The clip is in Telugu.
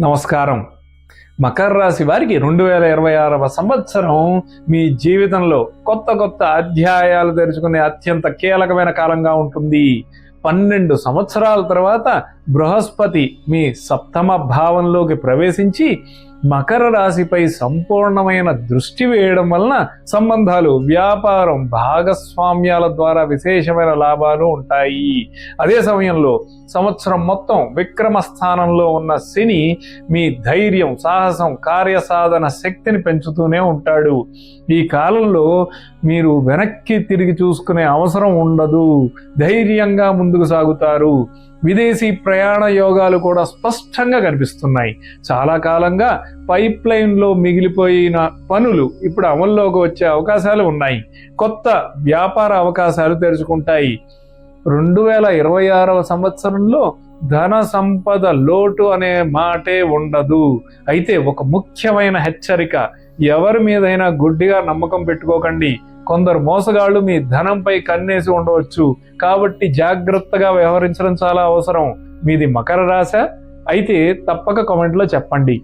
నమస్కారం. మకర రాశి వారికి రెండు వేల ఇరవై ఆరవ సంవత్సరం మీ జీవితంలో కొత్త కొత్త అధ్యాయాలు తెరుచుకునే అత్యంత కీలకమైన కాలంగా ఉంటుంది. పన్నెండు సంవత్సరాల తర్వాత బృహస్పతి మీ సప్తమ భావంలోకి ప్రవేశించి మకర రాశిపై సంపూర్ణమైన దృష్టి వేయడం వలన సంబంధాలు వ్యాపారం భాగస్వామ్యాల ద్వారా విశేషమైన లాభాలు ఉంటాయి. అదే సమయంలో సంవత్సరం మొత్తం విక్రమ స్థానంలో ఉన్న శని మీ ధైర్యం సాహసం కార్యసాధన శక్తిని పెంచుతూనే ఉంటాడు. ఈ కాలంలో మీరు వెనక్కి తిరిగి చూసుకునే అవసరం ఉండదు. ధైర్యంగా ముందుకు సాగుతారు. విదేశీ ప్రయాణ యోగాలు కూడా స్పష్టంగా కనిపిస్తున్నాయి. చాలా కాలంగా పైప్ లైన్లో మిగిలిపోయిన పనులు ఇప్పుడు అమల్లోకి వచ్చే అవకాశాలు ఉన్నాయి. కొత్త వ్యాపార అవకాశాలు తెరుచుకుంటాయి. రెండు వేల ఇరవై ఆరవ సంవత్సరంలో ధన సంపద లోటు అనే మాటే ఉండదు. అయితే ఒక ముఖ్యమైన హెచ్చరిక ఎవరి మీదైనా గుడ్డిగా నమ్మకం పెట్టుకోకండి. కొందరు మోసగాళ్ళు మీ ధనంపై కన్నేసి ఉండవచ్చు. కాబట్టి జాగ్రత్తగా వ్యవహరించడం చాలా అవసరం. మీది మకర రాశ? అయితే తప్పక కామెంట్లో చెప్పండి.